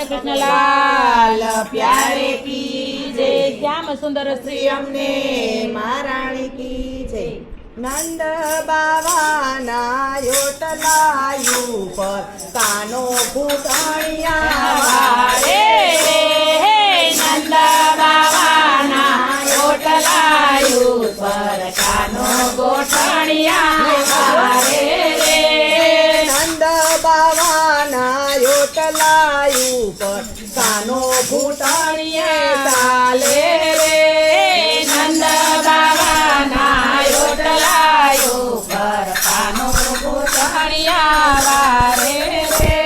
કૃષ્ણલાલ પ્યારે કી શ્યામ સુંદર શ્રી અમને મહારાણી કી જય. નંદ બાવાના યોટલાયુ પર કાનો ફૂટણિયા વારે ફૂટણિયે ચાલે રે નંદ બાવાના ઓટલાયુ પર કાનો ગોઠણિયા વારે રે.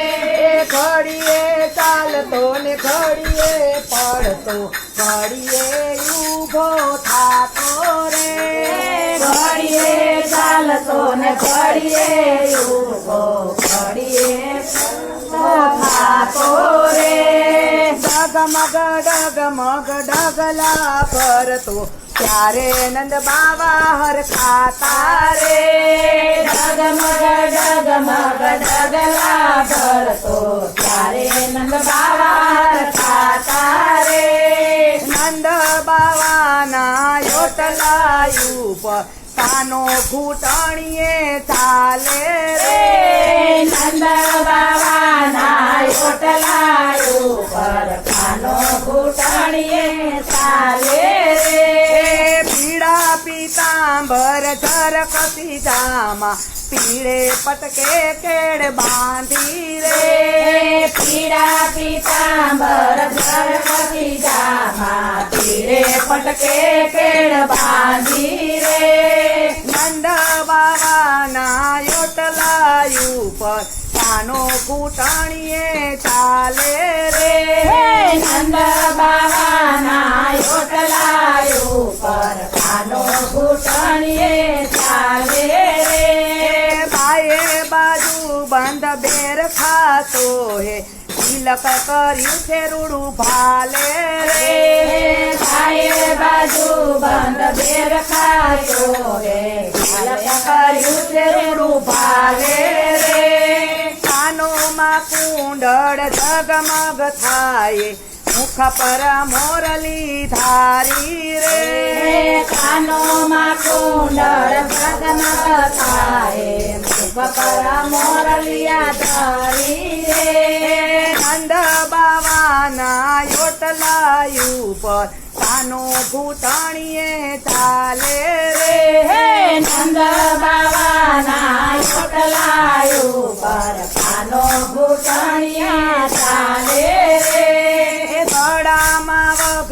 ઘડીએ ચાલતો ને ઘડીએ પડતો ઘડીએ ઊભો થાતો રે. ઘડીએ ચાલતો ને ઘડીએ ઊભો ઘડીએ થાતો રે ડગ મગ ડગલા ભરતો ત્યારે નંદ બાબા હર ખાતા રે ડગમગ ડગમગ ડગલા ભરતો પર ઘૂંટણીએ ચાલે રે. નંદ બાવાના ઓટલા ઉપર કાનો ઘૂંટણીએ ચાલે પીતાંબર ઝરકતી જામા પીળે પટકે કેડ બાંધી રે. પીળા પીતાંબર ગણપતિ જામા પીળે પટકે કેડ બાંધી રે. નંદ બાબાના યોટલાયુ પર કાનો કૂટણીએ ચાલે રે. નંદ ખાતો હે તિલક કર્યું છે રૂડું ભાલે. રે ખાયે બાજુ બંધ બેર ખાયો હે. તિલક કર્યું છે રૂડું ભાલે રે. કાનોમાં કુંડળ જગમગ થાય. મુખ પર મોરલી ધારી રે. કાનોમાં કુંડળ જગમગ થાય. પર મોરલિયા ધરી રે નંદ બાવાના યોટલાયુ કાનો ઘૂંટણીએ ચાલે રે. હે નંદ બાવાના ઓટલાયુ પર કાનો ચાલે રે. એ વગ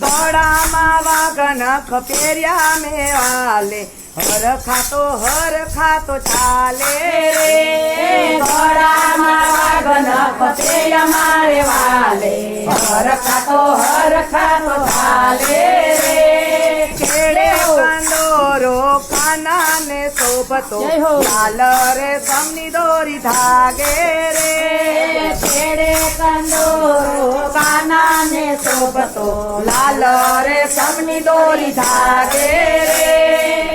દડામાં વાઘ નખ પહેર્યા મેવાલે. હર ખાતો હર ખાતો ચાલે. રે પતે અમારે વાલે. હર ખાતો હર ખાતો ચાલે. રે કેળે કંદોરો કાનાને શોભતો જય હો. લાલ રે સમની દોરી ધાગે રે. ખેડે કાંડોરો કાના ને શોભતો લાલ રે સમની દોરી ધાગે રે.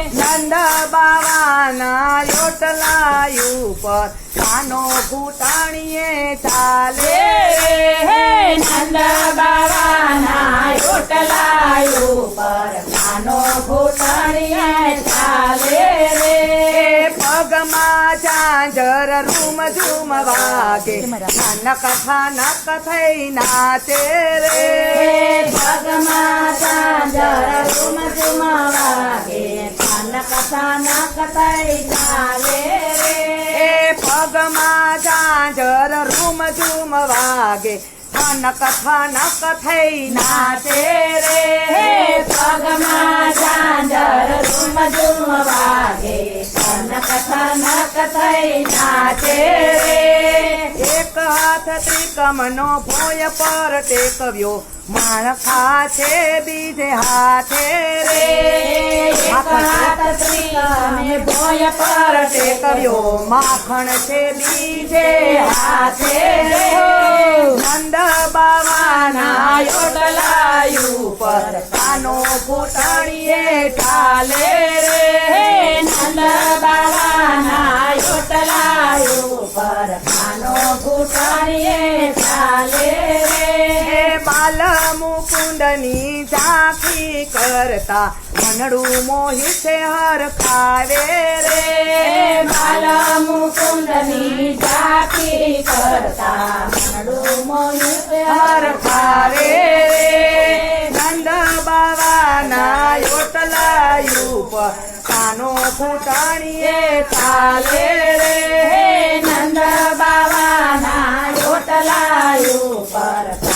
નંદ બાવાના યોટલાયુ પર કાનો ઘૂંટણીએ ચાલે. રે હે નંદ બાવાના ઓટલાયુ પર કાનો ઘૂંટણીએ ચાલે રે. પગમાં ચાંજર રૂમ ઝૂમ વાગે. નક નક થઈ નાચે રે. ભગમાં કાનક સાનક તઈ ચાલે રે પગમાં ઝાંઝર રૂમ ઝૂમ વાગે. નક થનક થઈ નાચે હે રે પગમાં સાંજર રૂમ ઝૂમ વાગે. કાનક સાનક તઈ નાચે રે. એક હાથ ત્રિકમનો ભોય પર ટેકવ્યો. માણખા છે બીજે હાથે રે. ત્રિકમે ભોય પર કર્યો. માખણ છે બીજે હાથે રે. મંદ બાવાના યોટલાયુ પર કાનો ઘૂંટણીએ ઠાલે રે. નંદ બાવાના યોટલાયુ પર કાનો ઘૂંટણીએ ઠાલે મુકુંદની ઝાંખી કરતા મનડું મોહી છે હર ખાવે રે. બાલ મુકુંદની ઝાંખી કરતા મનડું મોહિત હર ખાવે રે. નંદ બાવાના યોટલાયું ઉપર કાનો ફૂટાણીએ ચાલે રે. નંદ બાવાના યોટલાયું કાનો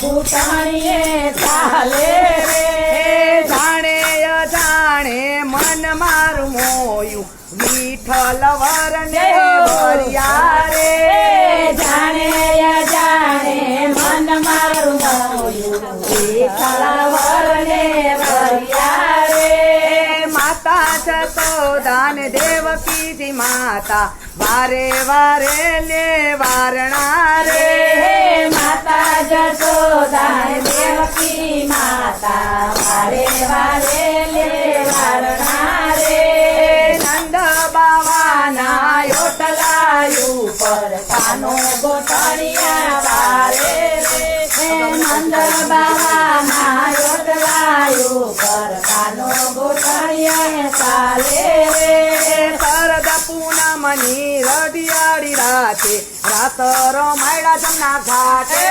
ફૂટણીએ ચાલે રે. જાણે જાણે મન મારું મોયું. વિઠ્ઠલ વરને ભર્યા રે. જાણે જાણે મન મારું મોયું. વિઠ્ઠલવરને ભર્યા રે. માતા છતો દાન દેવકીજી માતા. વારે વારે લે વારણા રે. હે માતા જશોદા દેવકી માતા. વારે વારે લે વારણા રે. નંદ બાવાના યોટલા ઉપર કાનો ગોટણિયા વારે રે. નંદ બાવાના યોટલા ઉપર કાનો ગોટણિયા ચાલે રે. શરદ પૂનમની રડિયાળી રાતે રાત રમાયડા જમના ઘાટે.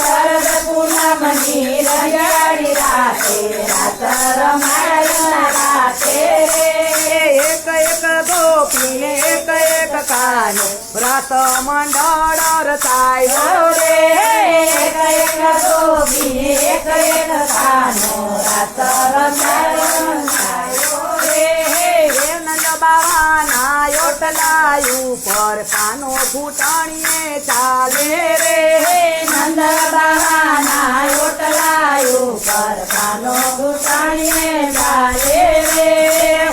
શરદ પૂનમની રાતે રાત રાતે એક એક ગોપીને એક એક કાનો રાત મંડળ રચાય. રે એક એક ગોપી એક એક કાનો રાત રમાડ્યો રે હે નંદ બાવાના યોટલા પર પાનો ફૂટણીએ ચાલે રે. નંદ બાવાના યોટલા પર કાનો ઘૂંટાણીએ ચાલે રે.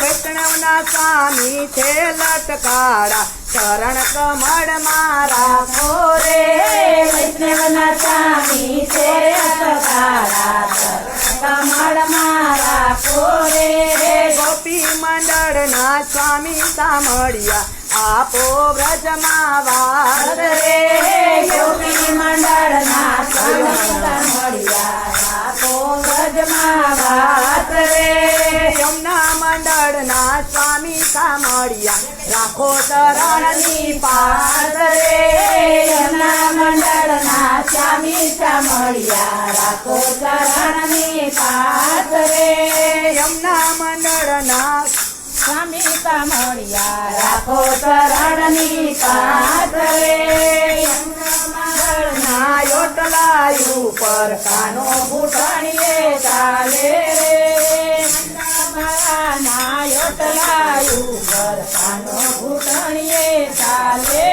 વૈષ્ણવના સ્વામી છે લટકારા ચરણ કમળ મારા ખોરે વૈષ્ણવના સ્વામી છે અટકાળા કમળ મારા મંડળના સ્વામી સામળિયા આપો વ્રજમાં વાત રે રે મંડળ ના સ્વામી સામળિયા આપો વ્રજમાં વાત રે યમુના મંડળના સ્વામી સામળિયા રાખો ચરણની પાસ. રે યમુના મંડળ ના સ્વામી સામળિયા રાખો ચરણની પાસ. રે યમુના મંડળના મળ્યા રાખો ચરણની પાસ રે યોટલા ઉપર કાનો ભૂટણીએ ચાલે ના યોટલા ઉપર કાનો ઘૂંટણીએ ચાલે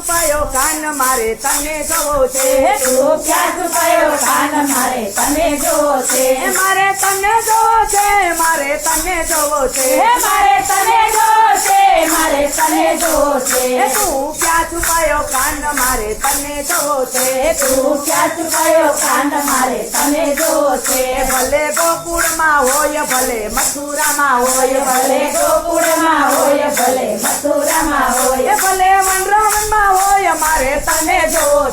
છુપાયો કાન મારે તને જવો છે. તું ક્યાં છુપાયો કાન મારે તને જોવો છે? મારે તને જોવો છે મારે તને જોવો છે. મારે તને જોવો છે મારે તને જોવો છે. તું ક્યાં છુપાયો કાન મારે તને જોવો છે. તું ક્યાં છુપાયો કાન મારે તને જોવો છે? ભલે ગોકુળમાં હોય ભલે મથુરામાં હોય. ભલે ગોકુળમાં હોય ભલે મથુરામાં હોય. ભલે વનરાવનમાં હોય મારે તને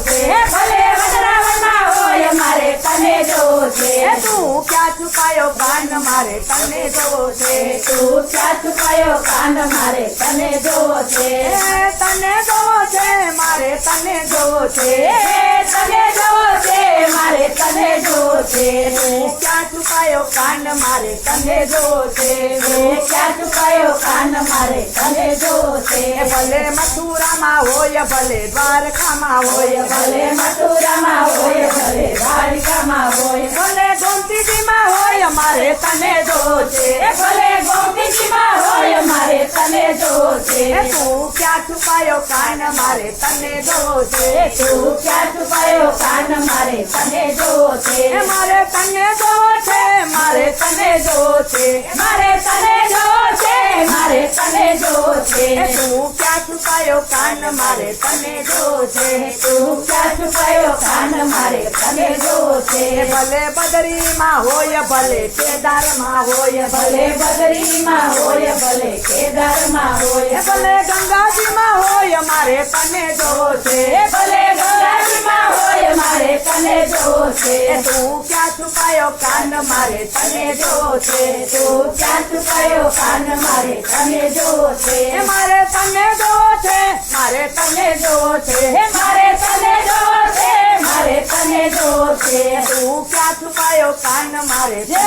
છે ભલે વજરાવનમાં હોય મારે તને જોશે. તું ક્યાં છુપાયો કાન મારે તને છે તું ક્યાં છુપાયો કાન મારે તને જોશે. તને છે મારે તને જોવો છે ક્યાં છુપાયો કાન મારે તને જો છે ક્યાં છુપાયો કાન મારે તને જો છે ભલે મથુરામાં હોય ભલે દ્વારકામાં હોય ભલે મથુરામાં હોય ભલે દ્વારકામાં હોય. ભલે ગોમતીજીમાં હોય મારે તને જો છે ભલે ગોમતીજીમાં હોય મારે તને જો છે તું ક્યાં છુપાયો કાન મારે તને જો છે તું ક્યાં છુપાયો કાન મારે તને જો છે મારે તને જોવો છે મારે તને જોવો છે મારે તને જોવો છે મારે તને જોવો છે એ તું ક્યાં છુપાયો કાન મારે તને જોવો છે તું ક્યાં છુપાયો કાન મારે તને જોવો છે એ ભલે બદરીમાં હોય ભલે કેદારમાં હોય ભલે બદરીમાં હોય ભલે કેદારમાં એ હોય ભલે ગંગાજીમાં હોય મારે તને જોવો છે ભલે ગંગાજીમાં હોય મારે છે એ તું ક્યાં છુપાયો કાન મારે તને જોવો છે તું ક્યાં છુપાયો કાન મારે તને જોવો છે એ મારે તને જોવો છે મારે તને જોવો છે હે મારે તને જોવો છે જોશે તું ક્યાં છુપાયો કાન મારે. છે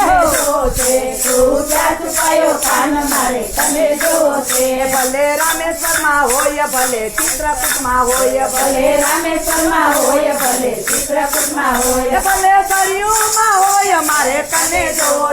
તું ક્યાં છુપાયો કાન મારે. તને જોશે ભલે રામેશ્વરમાં હોય ભલે ચિત્રકૂટમાં હોય ભલે રામેશ્વરમાં હોય ભલે ચિત્રકૂટમાં હોય. ભલે સરયુમાં હોય મારે કને જોવો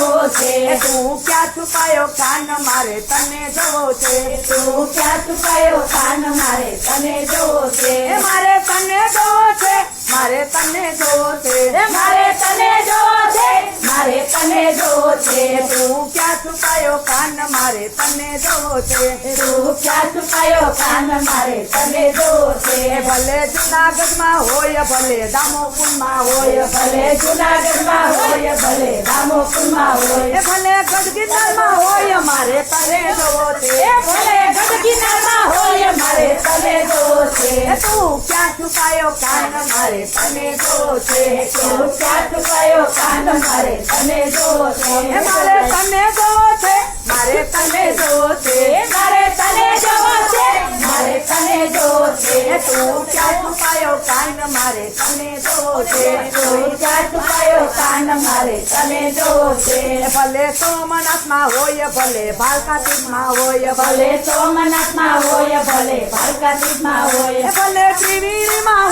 જોવો છે. તું ક્યાં છુપાયો કાન મારે તને જોવો છે? તું ક્યાં છુપાયો કાન મારે તને જોવો છે. મારે તને જોવો છે. મારે તને જોવો છે. મારે તને જવો છે. મારે તને જવો છે. તું ક્યાં છુપાયો કાન મારે તને જોવો છે? તું ક્યાં છુપાયો કાન મારે તને એ છે ભલે જુનાગઢમાં હોય ભલે દામોકુંડમાં હોય. ભલે જુનાગઢમાં હોય ભલે એ હોય. ભલે ગઢગીધરમાં હોય મારે તને એ ભલે ગઢગીનામાં હોય મારે તને એ તું ક્યાં છુપાયો કાન મારે તને છે તું ક્યાં છુપાયો કાન મારે તને જો છે મારે તને છે મારે તને જોવો તું ક્યાં છુપાયો કાન મારે તને જોવો તું ક્યાં છુપાયો કાન મારે તને જોવો ભલે સોમનાથમાં હોય ભલે ભાલકાતીમાં હોય ભલે ભલે સોમનાથમાં હોય ભલે ભાલકાતીમાં હોય. ભલે ત્રિવેણીમાં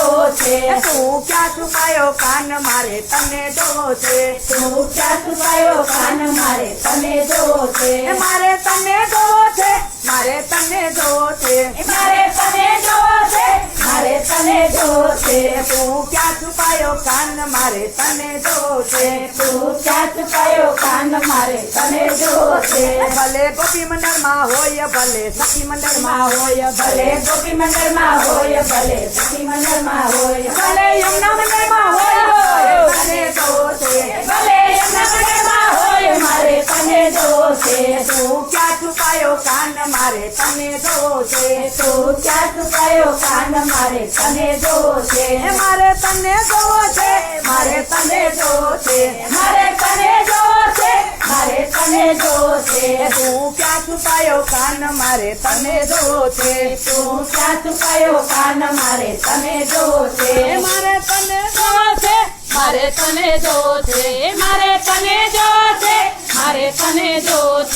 જોવો છે. તું ક્યાં છુપાયો કાન મારે તને જોવો છે. તું ક્યાં છુપાયો કાન મારે તને જોવો છે. મારે તને જોવો છે. મારે તને જોશે છે. મારે તને જોશે છે. મારે તને જોશે તું ક્યાં છુપાયો કાન? મારે તને જોવો છે. તું ક્યાં છુપાયો કાન? મારે તને જોશે છે. ભલે ગોપી મંડળમાં હોય ભલે સખી મંડળમાં હોય ભલે ગોપી મંડળમાં હોય ભલે સખી મંડળમાં હોય. ભલે યમુના મંડળમાં હોય જોવો છે. ભલે તને જોવો છે તું ક્યાં છુપાયો કાન મારે તને જોવો છે તું ક્યાં છુપાયો કાન મારે તને જોવો છે એ મારે તને જોવો છે મારે તને જોવો છે મારે તને જોવો છે મારે તને જોવો છે એ તું ક્યાં છુપાયો કાન મારે તને જોવો છે તું ક્યાં છુપાયો કાન મારે તને જોવો છે એ મારે તને જોવો છે મારે તને જોવો છે મારે તને જોવો છે મારે તને છે